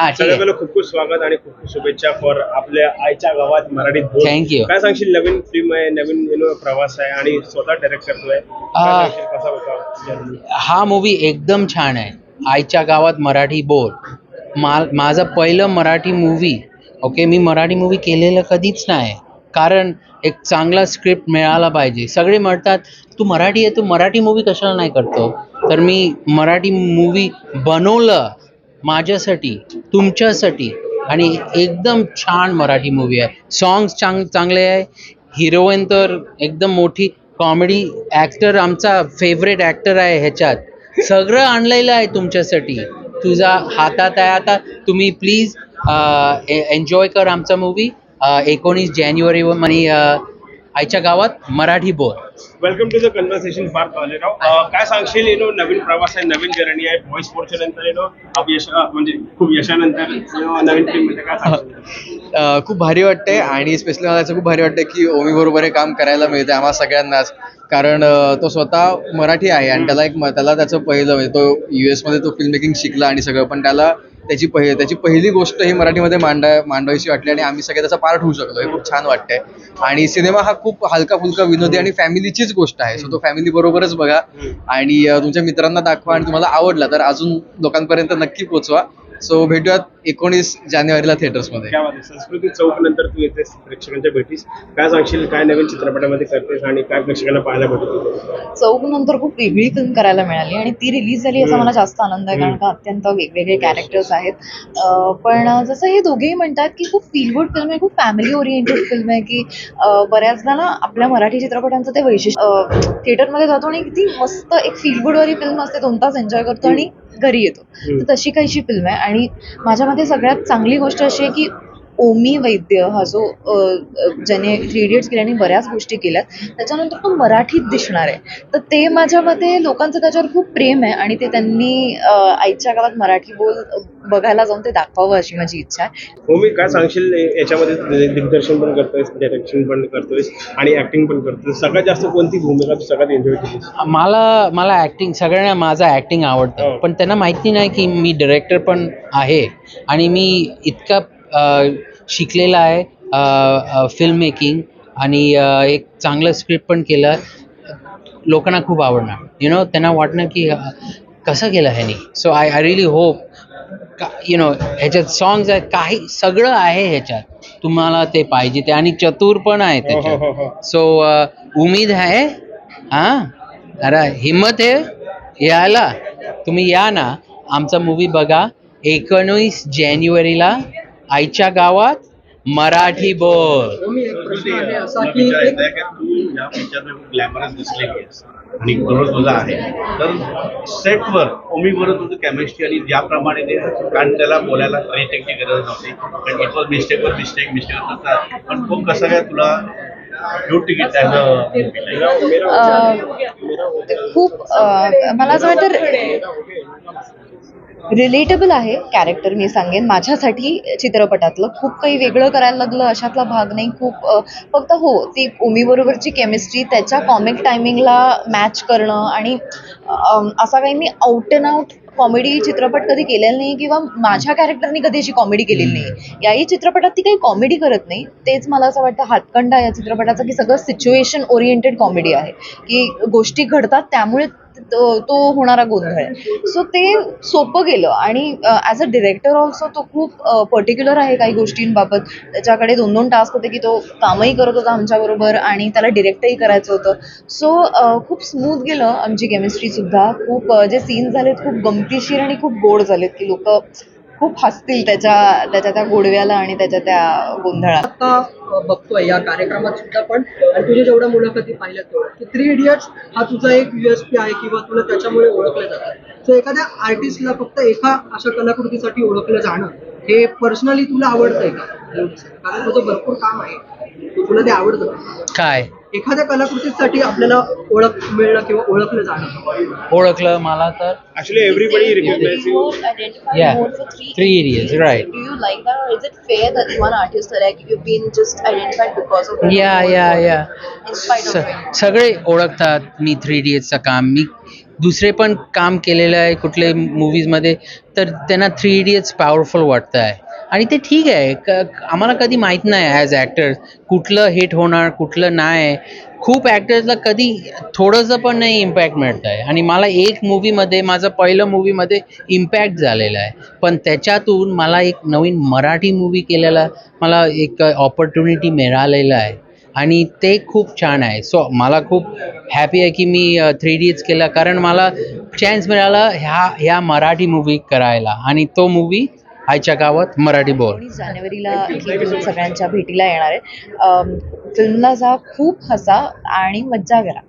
हा ठीक सगळ्यात आहे. पहिलं खूप खूप स्वागत आणि खूप खूप शुभेच्छा फॉर आपल्या आईच्या गावात मराठीत बोल. Thank you. काय सांगशील नवीन फिल्म आहे नवीन you know, प्रवास आहे आणि स्वतः डायरेक्ट करतोय काय आ, सांगशील, कसा होता? हा मूवी एकदम छान आहे. आईच्या गावात मराठी बोल. मा माझं पहिलं मराठी मूवी ओके मी मराठी मूवी केलेलं कधीच नाही. कारण एक चांगला स्क्रिप्ट मिळाला पाहिजे. सगळे म्हणतात तू मराठी आहे तू मराठी मूवी कशाला नाही करतो? तर मी मराठी मूवी बनवलं माझ्यासाठी तुमच्यासाठी आणि एकदम छान मराठी मूवी आहे. सॉंग्स चांग चांगले आहे. हिरोईन तर एकदम मोठी कॉमेडी ॲक्टर आमचा फेवरेट ॲक्टर आहे ह्याच्यात. सगळं आणलेलं आहे तुमच्यासाठी. तुझा हातात आहे आता. तुम्ही प्लीज एन्जॉय कर आमचा मूवी एकोणीस जानेवारी म्हणे आईच्या गावात मराठी बोल. वेलकम टू द कन्व्हर्सेशन फार कॉलेराव काय सांगशील यु नो नवीन प्रवास आहे नवीन जर्नी आहे व्हॉइस फोरच्या नंतर यु नो अपयश म्हणजे खूप यशानंतर नवीन फिल्म म्हणजे काय सांगशील? खूप भारी वाटते आणि स्पेशली मला याचं खूप भारी वाटते की ओमी बरोबर हे काम करायला मिळते आम्हा सगळ्यांनाच. कारण तो स्वतः मराठी आहे आणि त्याला एक त्याला त्याचं पहिलं म्हणजे तो यू मध्ये तो फिल्म मेकिंग शिकला आणि सगळं पण त्याला त्याची पहिली त्याची पहिली गोष्ट ही मराठीमध्ये मांडा मांडवायची वाटली आणि आम्ही सगळे त्याचा पार्ट होऊ शकलो. हे खूप छान वाटतंय. आणि सिनेमा हा खूप हलका फुलका विनोदी आणि फॅमिलीचीच गोष्ट आहे. सो तो फॅमिली बरोबरच बघा. आणि तुमच्या मित्रांना दाखवा आणि तुम्हाला आवडला तर अजून लोकांपर्यंत नक्की पोचवा सो भेटूयात एकोणीस जानेवारीला थिएटर्समध्ये काय वाटतं संस्कृती चौक नंतर तू येतेस प्रेक्षकांच्या भेटीस. काय सांगशील काय नवीन चित्रपटामध्ये करतेस आणि काय प्रेक्षकांना पाहायला भेटतो? चौक नंतर खूप वेगळी फिल्म करायला मिळाली आणि ती रिलीज झाली याचा मला जास्त आनंद आहे कारण का अत्यंत वेगवेगळे कॅरेक्टर्स आहेत. पण जसं हे दोघेही म्हणतात की खूप फील गुड फिल्म आहे खूप फॅमिली ओरिएंटेड फिल्म आहे की बऱ्याचदा ना आपल्या मराठी चित्रपटांचं ते वैशिष्ट्य थिएटरमध्ये जातो आणि किती मस्त एक फील गुडवाली फिल्म असते दोन तास एन्जॉय करतो आणि घरी येतो. तर तशी काहीशी फिल्म आहे. आणि माझ्या मते सगळ्यात चांगली गोष्ट अशी आहे की ओमी वैद्य हा जो ज्याने थ्री इडियट्स केल्याने बऱ्याच गोष्टी केल्यात त्याच्यानंतर तो मराठीत दिसणार आहे. तर ते माझ्या मते लोकांचं त्याच्यावर खूप प्रेम आहे आणि ते त्यांनी आईच्या गावात मराठी बोल बघायला जाऊन ते दाखवावं अशी माझी इच्छा आहे. हो मी काय सांगशील याच्यामध्ये दिग्दर्शन पण करतोयस डायरेक्शन पण करतोयस आणि ऍक्टिंग पण करतोयस. सगळ्यात जास्त कोणती भूमिका तू सगळ्यात एन्जॉय केलीस? मला मला ॲक्टिंग सगळ्यांना माझं ॲक्टिंग आवडतं. हो. पण त्यांना माहिती नाही की मी डिरेक्टर पण आहे आणि मी इतका शिकलेला आहे फिल्म मेकिंग आणि एक चांगलं स्क्रिप्ट पण केलं. लोकांना खूप आवडणार. यु नो त्यांना वाटणं की कसं केलं ह्यानी? So I I really hope का यु नो ह्याच्यात सॉंग्स आहेत काही सगळं आहे ह्याच्यात. तुम्हाला ते पाहिजे ते. आणि चतुर पण आहे हो, हो, हो, हो. त्याच्यात सो उम्मीद आहे हां? अरे हिम्मत आहे यायला. तुम्ही या ना. आमचा मूवी बघा. एकोणीस जानेवारीला आईच्या गावात मराठी बोल. मी एक प्रश्न आहे असा मला की विचारायचं एक आहे की तू या पिक्चरमध्ये खूप ग्लॅमरस दिसलेली आहेस आणि तुझा आहे तर सेटवर ओमी बरोबर तुझं केमिस्ट्री आणि ज्याप्रमाणे ते कारण त्याला बोलायला रिटेकची गरज नव्हती. पण इट वॉज मिस्टेकवर मिस्टेक मिस्टेक पण खूप कसं काय तुला खूप मला असं वाटतं रिलेटेबल आहे कॅरेक्टर मी सांगेन. माझ्यासाठी चित्रपटातलं खूप काही वेगळं करायला लागलं. अशातला भाग नाही. खूप फक्त हो ती ओमीबरोबरची केमिस्ट्री त्याच्या कॉमिक टायमिंगला मॅच करणं आणि असा काही मी आउट अँड आउट कॉमेडी चित्रपट कधी केलेला नाही किंवा माझ्या कॅरेक्टरनी कधी अशी कॉमेडी केलेली नाही. याही चित्रपटात ती काही कॉमेडी करत नाही. तेच मला असं वाटतं हातकंडा या चित्रपटाचं की सगळं सिच्युएशन ओरिएंटेड कॉमेडी आहे. की गोष्टी घडतात त्यामुळे तो तो होणारा गोंधळ आहे. सो ते सोपं गेलं आणि ॲज अ डिरेक्टर ऑल्सो तो खूप पर्टिक्युलर आहे काही गोष्टींबाबत. त्याच्याकडे दोन दोन टास्क होते की तो कामही करत होता आमच्याबरोबर आणि त्याला डिरेक्टही करायचं होतं. सो खूप स्मूथ गेलं आमची केमिस्ट्रीसुद्धा खूप जे सीन झालेत खूप गमतीशीर आणि खूप गोड झालेत की लोक खूप हसतील त्याच्या त्याच्या त्या गोडव्याला आणि त्याच्या त्या गोंधळात आता बघतोय या कार्यक्रमात सुद्धा पण. आणि तुझ्या जेवढ्या मुलाखती पाहिल्या तेवढ्या की थ्री इडियट्स हा तुझा एक युएसपी आहे किंवा तुला त्याच्यामुळे ओळखलं जातं. सो एखाद्या आर्टिस्टला फक्त एका अशा कलाकृतीसाठी ओळखलं जाणं हे पर्सनली तुला आवडतंय का? कारण तुझं भरपूर काम आहे. तुला ते आवडतं? काय एखाद्या कलाकृतीसाठी आपल्याला ओळख मिळणं किंवा ओळखलं जाणं ओळखलं मला तर actually everybody recognise you Yeah. Three Idiots, right. Do you like that or is it fair that one artist that like you've been just identified because of या या या in spite of it? सगळे ओळखतात मी three इडियट्सचं काम मी दुसरे पण काम केलेलं आहे कुठले मूवीजमध्ये तर त्यांना थ्री इडियट्स पॉवरफुल वाटतं आहे आणि ते ठीक आहे. क आम्हाला कधी माहीत नाही ॲज ॲक्टर कुठलं हिट होणार कुठलं नाही. खूप ॲक्टर्सला कधी थोडंसं पण नाही इम्पॅक्ट मिळत आहे आणि मला एक मूवीमध्ये माझं पहिलं मूवीमध्ये इम्पॅक्ट झालेलं आहे. पण त्याच्यातून मला एक नवीन मराठी मूवी केलेला मला एक ऑपॉर्च्युनिटी मिळालेलं आहे. आणि ते खूप छान आहे. सो मला खूप हॅपी आहे की मी थ्री डीच केला. कारण मला चान्स मिळाला ह्या ह्या मराठी मूवी करायला. आणि तो मूवी आईच्या गावात मराठी बोल. जानेवारीला सगळ्यांच्या भेटीला येणार आहे. फिल्मला जा खूप हसा आणि मज्जा करा.